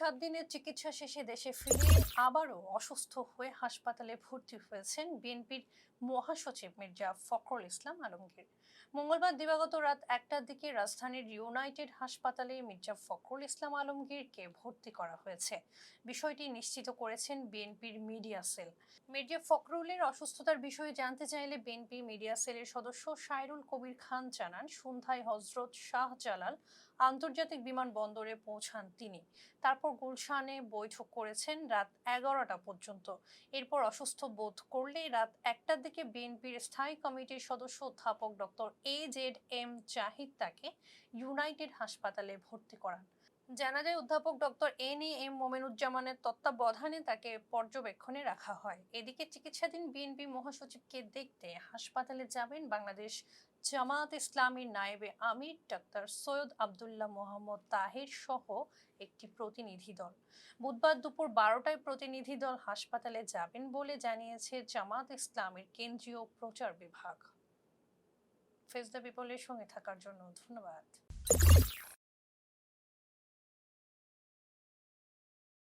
সাত দিনের চিকিৎসা শেষে দেশে ফিরে আবারও অসুস্থ হয়ে হাসপাতালে ভর্তি হয়েছেন বিএনপির মহাসচিব মির্জা ফখরুল ইসলাম আলমগীর। মঙ্গলবার দিবাগত রাত একটার দিকে রাজধানীর ইউনাইটেড হাসপাতালে মির্জা ফখরুল ইসলাম আলমগীরকে ভর্তি করা হয়েছে। বিষয়টি নিশ্চিত করেছেন বিএনপির মিডিয়া সেল। মির্জা ফখরুলের অসুস্থতার বিষয়ে জানতে চাইলে বিএনপি মিডিয়া সেলের সদস্য সাইরুল কবির খান জানান, সন্ধ্যায় হজরত শাহজালাল আন্তর্জাতিক বিমানবন্দরে পৌঁছান তিনি। তারপর গুলশানে বৈঠক করেছেন রাত এগারোটা পর্যন্ত। এরপর অসুস্থ বোধ করলে রাত একটার দিকে বিএনপির স্থায়ী কমিটির সদস্য অধ্যাপক doctor A Z M Zahid তাকে ইউনাইটেড হাসপাতালে ভর্তি করান। জানা যায় অধ্যাপক ডক্টর এন এম মোমেনুজ্জামানের তত্ত্বাবধানে তাকে পর্যবেক্ষণে রাখা হয়। এদিকে চিকিৎসাধীন বিএনপি মহাসচিবকে দেখতে হাসপাতালে যাবেন বাংলাদেশ জামাত ইসলামীর নায়েবে আমির ডাক্তার সৈয়দ আবদুল্লাহ মোহাম্মদ তাহির সহ একটি প্রতিনিধি দল। বুধবার দুপুর বারোটায় প্রতিনিধি দল হাসপাতালে যাবেন বলে জানিয়েছে জামাত ইসলামের কেন্দ্রীয় প্রচার বিভাগ। ফেস বিপলের সঙ্গে থাকার জন্য ধন্যবাদ।